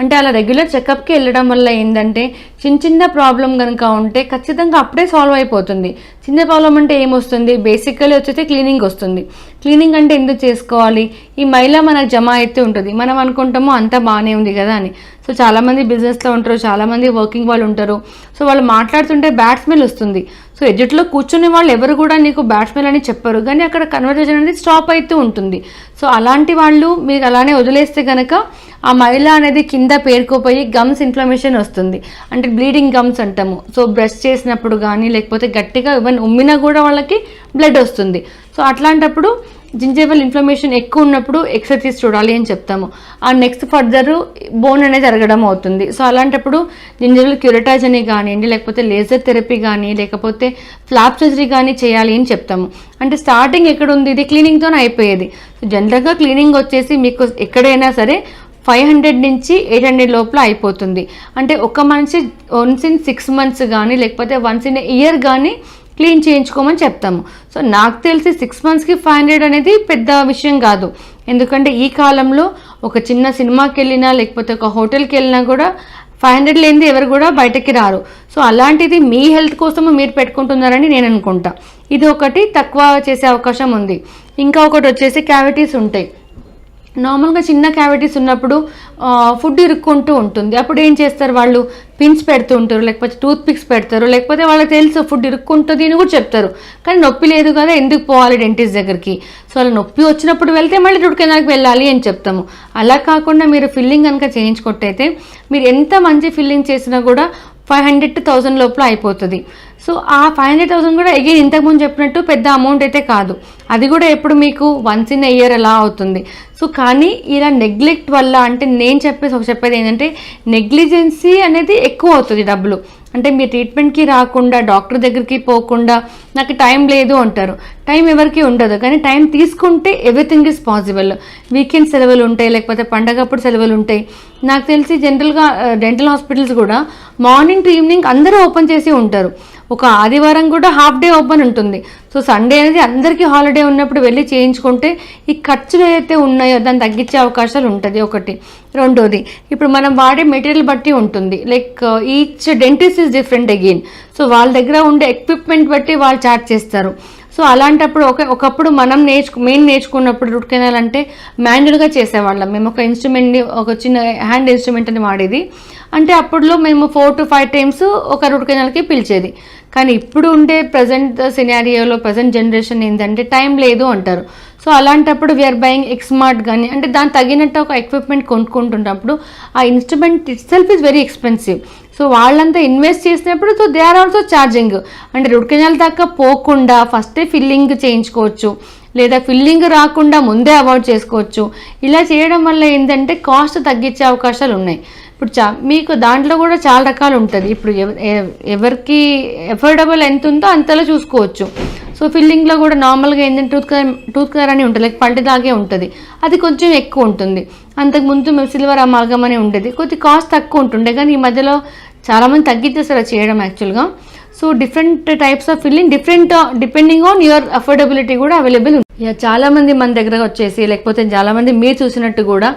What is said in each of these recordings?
అంటే అలా రెగ్యులర్ చెకప్కి వెళ్ళడం వల్ల ఏంటంటే చిన్న చిన్న ప్రాబ్లం కనుక ఉంటే ఖచ్చితంగా అప్పుడే సాల్వ్ అయిపోతుంది. చిన్న ప్రాబ్లం అంటే ఏమొస్తుంది? బేసికలీ వచ్చేసి క్లీనింగ్ వస్తుంది. క్లీనింగ్ అంటే ఎందుకు చేసుకోవాలి? ఈ మైల మనకు జమ అయితే ఉంటుంది. మనం అనుకుంటామో అంతా బాగానే ఉంది కదా అని. సో చాలామంది బిజినెస్లో ఉంటారు చాలామంది వర్కింగ్ వాళ్ళు ఉంటారు. సో వాళ్ళు మాట్లాడుతుంటే బ్యాడ్ స్మెల్ వస్తుంది. సో ఎదుట్లో కూర్చునే వాళ్ళు ఎవరు కూడా నీకు బ్యాట్స్మెన్ అని చెప్పరు. కానీ అక్కడ కన్వర్జేషన్ అనేది స్టాప్ అవుతూ ఉంటుంది. సో అలాంటి వాళ్ళు మీరు అలానే వదిలేస్తే కనుక ఆ మైల అనేది కింద పేరుకోపోయి గమ్స్ ఇన్ఫ్లమేషన్ వస్తుంది. అంటే బ్లీడింగ్ గమ్స్ అంటాము. సో బ్రష్ చేసినప్పుడు కానీ లేకపోతే గట్టిగా ఈవెన్ ఉమ్మినా కూడా వాళ్ళకి బ్లడ్ వస్తుంది. సో అట్లాంటప్పుడు జింజేబల్ ఇన్ఫ్లమేషన్ ఎక్కువ ఉన్నప్పుడు ఎక్సర్సైజ్ చూడాలి అని చెప్తాము. ఆ నెక్స్ట్ ఫర్దర్ బోన్ అనేది అరగడం అవుతుంది. సో అలాంటప్పుడు జింజేబల్ క్యూరటాజ్ అని కానివ్వండి లేకపోతే లేజర్ థెరపీ కానీ లేకపోతే ఫ్లాప్ సర్జరీ కానీ చేయాలి అని చెప్తాము. అంటే స్టార్టింగ్ ఎక్కడ ఉంది ఇది క్లీనింగ్తోనే అయిపోయేది. సో జనరల్గా క్లీనింగ్ వచ్చేసి మీకు ఎక్కడైనా సరే ఫైవ్ హండ్రెడ్ నుంచి ఎయిట్ హండ్రెడ్ లోపల అయిపోతుంది. అంటే ఒక మనిషి వన్స్ ఇన్ సిక్స్ మంత్స్ కానీ లేకపోతే వన్స్ ఇన్ ఇయర్ కానీ క్లీన్ చేయించుకోమని చెప్తాము. సో నాకు తెలిసి సిక్స్ మంత్స్కి ఫైవ్ హండ్రెడ్ అనేది పెద్ద విషయం కాదు. ఎందుకంటే ఈ కాలంలో ఒక చిన్న సినిమాకి వెళ్ళినా లేకపోతే ఒక హోటల్కి వెళ్ళినా కూడా ఫైవ్ హండ్రెడ్ లేనిది ఎవరు కూడా బయటకి రారు. సో అలాంటిది మీ హెల్త్ కోసము మీరు పెట్టుకుంటున్నారని నేను అనుకుంటా. ఇది ఒకటి తక్కువ చేసే అవకాశం ఉంది. ఇంకా ఒకటి వచ్చేసి క్యావిటీస్ ఉంటాయి. నార్మల్గా చిన్న క్యావిటీస్ ఉన్నప్పుడు ఫుడ్ ఇరుక్కుంటూ ఉంటుంది. అప్పుడు ఏం చేస్తారు వాళ్ళు? పిన్స్ పెడుతూ ఉంటారు లేకపోతే టూత్ పిక్స్ పెడతారు లేకపోతే వాళ్ళకి తెలుసు ఫుడ్ ఇరుక్కుంటుంది అని కూడా చెప్తారు. కానీ నొప్పి లేదు కదా ఎందుకు పోవాలి డెంటిస్ట్ దగ్గరికి? సో అలా నొప్పి వచ్చినప్పుడు వెళ్తే మళ్ళీ రూట్ కెనాల్కి వెళ్ళాలి అని చెప్తాము. అలా కాకుండా మీరు ఫిల్లింగ్ కనుక చేయించుకుంటైతే మీరు ఎంత మంచి ఫిల్లింగ్ చేసినా కూడా ఫైవ్ హండ్రెడ్ టు థౌసండ్ లోపల అయిపోతుంది. సో ఆ ఫైవ్ హండ్రెడ్ థౌసండ్ కూడా అగైన్ ఇంతకుముందు చెప్పినట్టు పెద్ద అమౌంట్ అయితే కాదు. అది కూడా ఎప్పుడు మీకు వన్స్ ఇన్ ఇయర్ అలా అవుతుంది. సో కానీ ఇలా నెగ్లెక్ట్ వల్ల అంటే నేను చెప్పేసి ఒక చెప్పేది ఏంటంటే నెగ్లిజెన్సీ అనేది ఎక్కువ అవుతుంది డబ్బులు. అంటే మీ ట్రీట్మెంట్కి రాకుండా డాక్టర్ దగ్గరికి పోకుండా నాకు టైం లేదు అంటారు. టైం ఎవరికి ఉండదు. కానీ టైం తీసుకుంటే ఎవ్రీథింగ్ ఈజ్ పాసిబుల్ వీకెండ్ సెలవులు ఉంటాయి లేకపోతే పండగప్పుడు సెలవులు ఉంటాయి. నాకు తెలిసి జనరల్గా డెంటల్ హాస్పిటల్స్ కూడా మార్నింగ్ టు ఈవినింగ్ అందరూ ఓపెన్ చేసి ఉంటారు. ఒక ఆదివారం కూడా హాఫ్ డే ఓపెన్ ఉంటుంది. సో సండే అనేది అందరికీ హాలిడే ఉన్నప్పుడు వెళ్ళి చేయించుకుంటే ఈ ఖర్చులు ఏదైతే ఉన్నాయో దాన్ని తగ్గించే అవకాశాలు ఉంటుంది ఒకటి. రెండోది ఇప్పుడు మనం వాడే మెటీరియల్ బట్టి ఉంటుంది. Like each dentist is different again so వాళ్ళ దగ్గర ఉండే ఎక్విప్మెంట్ బట్టి వాళ్ళు చార్జ్ చేస్తారు. సో అలాంటప్పుడు ఒక ఒకప్పుడు మనం నేర్చుకు మేము నేర్చుకున్నప్పుడు రూట్ కెనాల్ అంటే మాన్యువల్గా చేసేవాళ్ళం. మేము ఒక ఇన్స్ట్రుమెంట్ని ఒక చిన్న హ్యాండ్ ఇన్స్ట్రుమెంట్ అని వాడేది. అంటే అప్పుడులో మేము ఫోర్ టు ఫైవ్ టైమ్స్ ఒక రూట్ కెనాల్కి పిలిచేది. కానీ ఇప్పుడు ఉండే ప్రజెంట్ సినారియోలో ప్రజెంట్ జనరేషన్ ఏంటంటే టైం లేదు అంటారు. సో అలాంటప్పుడు వీఆర్ బయింగ్ ఎక్స్మార్ట్ కానీ అంటే దానికి తగినట్టు ఒక ఎక్విప్మెంట్ కొనుక్కుంటున్నప్పుడు ఆ instrument itself is very expensive so వాళ్ళంతా ఇన్వెస్ట్ చేసినప్పుడు so they are also charging అంటే రూట్ కెనాల్ దాకా పోకుండా ఫస్టే ఫిల్లింగ్ చేయించుకోవచ్చు లేదా ఫిల్లింగ్ రాకుండా ముందే అవాయిడ్ చేసుకోవచ్చు. ఇలా చేయడం వల్ల ఏంటంటే కాస్ట్ తగ్గించే అవకాశాలు ఉన్నాయి. ఇప్పుడు చా మీకు దాంట్లో కూడా చాలా రకాలు ఉంటుంది. ఇప్పుడు ఎవరికి ఎఫోర్డబుల్ ఎంత ఉందో అంతలో చూసుకోవచ్చు. సో ఫిల్లింగ్లో కూడా నార్మల్గా ఏంటంటే టూత్ కలర్ టూత్ కలర్ అని ఉంటుంది. లైక్ పల్టిలాగే ఉంటుంది. అది కొంచెం ఎక్కువ ఉంటుంది. అంతకుముందు మేము సిల్వర్ అమాల్గం అని ఉండేది. కొద్ది కాస్ట్ తక్కువ ఉంటుండే. కానీ ఈ మధ్యలో చాలామంది తగ్గించేస్తారు అది చేయడం యాక్చువల్గా so different types of filling different depending on your affordability కూడా అవైలబుల్ ఉంది. ఇక చాలా మంది మన దగ్గర వచ్చేసి లేకపోతే చాలామంది మీరు చూసినట్టు కూడా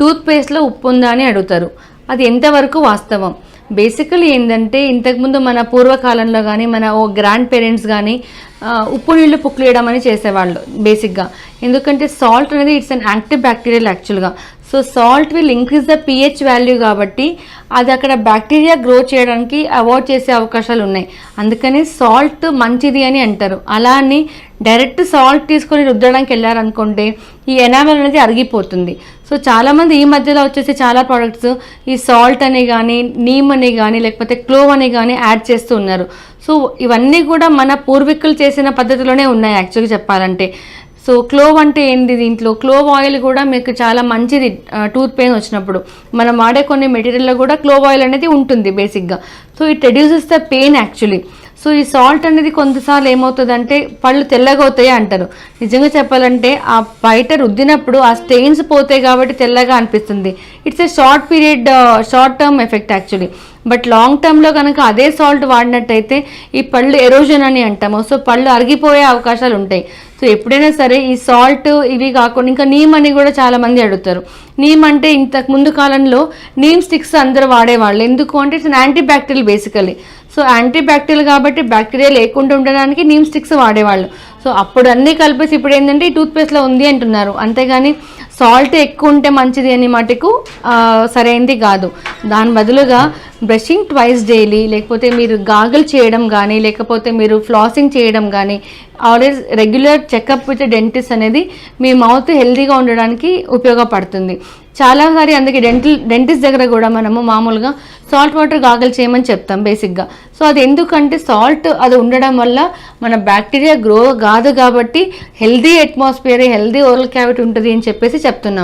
టూత్ పేస్ట్లో ఉప్పు ఉందా అని అడుగుతారు. అది ఎంతవరకు వాస్తవం? బేసికలీ ఏంటంటే ఇంతకుముందు మన పూర్వకాలంలో కానీ మన ఓ గ్రాండ్ పేరెంట్స్ కానీ ఉప్పు నీళ్ళు పుక్కులేయడం అని చేసేవాళ్ళు బేసిక్గా ఎందుకంటే సాల్ట్ అనేది ఇట్స్ అన్ యాక్టివ్ బ్యాక్టీరియల్ యాక్చువల్గా so salt will increase the pH value కాబట్టి అది అక్కడ బ్యాక్టీరియా గ్రో చేయడానికి అవాయిడ్ చేసే అవకాశాలు ఉన్నాయి. అందుకని సాల్ట్ మంచిది అని అంటారు. అలా అని డైరెక్ట్ సాల్ట్ తీసుకొని రుద్దడానికి వెళ్ళారనుకుంటే ఈ ఎనామెల్ అనేది అరిగిపోతుంది. సో చాలామంది ఈ మధ్యలో వచ్చేసి చాలా ప్రోడక్ట్స్ ఈ సాల్ట్ అని కానీ నీమ్ అని కానీ లేకపోతే క్లోవ్ అని కానీ యాడ్ చేస్తూ ఉన్నారు. సో ఇవన్నీ కూడా మన పూర్వీకులు చేసిన పద్ధతిలోనే ఉన్నాయి యాక్చువల్గా చెప్పాలంటే. సో క్లోవ్ అంటే ఏంటి దీంట్లో? క్లోవ్ ఆయిల్ కూడా మీకు చాలా మంచిది టూత్ పెయిన్ వచ్చినప్పుడు. మనం వాడే కొన్ని మెటీరియల్లో కూడా క్లోవ్ ఆయిల్ అనేది ఉంటుంది బేసిక్గా so it reduces the pain actually so ఈ సాల్ట్ అనేది కొంతసార్లు ఏమవుతుందంటే పళ్ళు తెల్లగా అవుతాయి అంటారు. నిజంగా చెప్పాలంటే ఆ బయట రుద్దినప్పుడు ఆ స్టెయిన్స్ పోతాయి కాబట్టి తెల్లగా అనిపిస్తుంది. It's a short period short term effect actually but long టర్మ్లో కనుక అదే సాల్ట్ వాడినట్టయితే ఈ పళ్ళు ఎరోజన్ అని అంటాము. సో పళ్ళు అరిగిపోయే అవకాశాలు ఉంటాయి. సో ఎప్పుడైనా సరే ఈ సాల్ట్ ఇవి కాకుండా ఇంకా నీమ్ అని కూడా చాలామంది అడుగుతారు. నీమ్ అంటే ఇంతకు ముందు కాలంలో నీమ్ స్టిక్స్ అందరూ వాడేవాళ్ళు. ఎందుకు అంటే it's antibacterial basically so antibacterial కాబట్టి బ్యాక్టీరియా లేకుండా ఉండడానికి నీమ్ స్టిక్స్ వాడేవాళ్ళు. సో అప్పుడు అన్నీ కలిపేసి ఇప్పుడు ఏంటంటే ఈ టూత్పేస్ట్లో ఉంది అంటున్నారు. అంతేగాని సాల్ట్ ఎక్కువ ఉంటే మంచిది అని మటుకు సరైనది కాదు. దాని బదులుగా బ్రషింగ్ ట్వైస్ డైలీ లేకపోతే మీరు గాగుల్ చేయడం కానీ లేకపోతే మీరు ఫ్లాసింగ్ చేయడం కానీ always regular checkup with dentist అనేది మీ మౌత్ హెల్తీగా ఉండడానికి ఉపయోగపడుతుంది. చాలాసారి అందుకే డెంటల్ డెంటిస్ట్ దగ్గర కూడా మనము మామూలుగా సాల్ట్ వాటర్ గాగల్ చేయమని చెప్తాం బేసిక్గా. సో అది ఎందుకంటే సాల్ట్ అది ఉండడం వల్ల మన బ్యాక్టీరియా గ్రో కాదు కాబట్టి healthy atmosphere healthy oral cavity ఉంటుంది అని చెప్పేసి చెప్తున్నాం.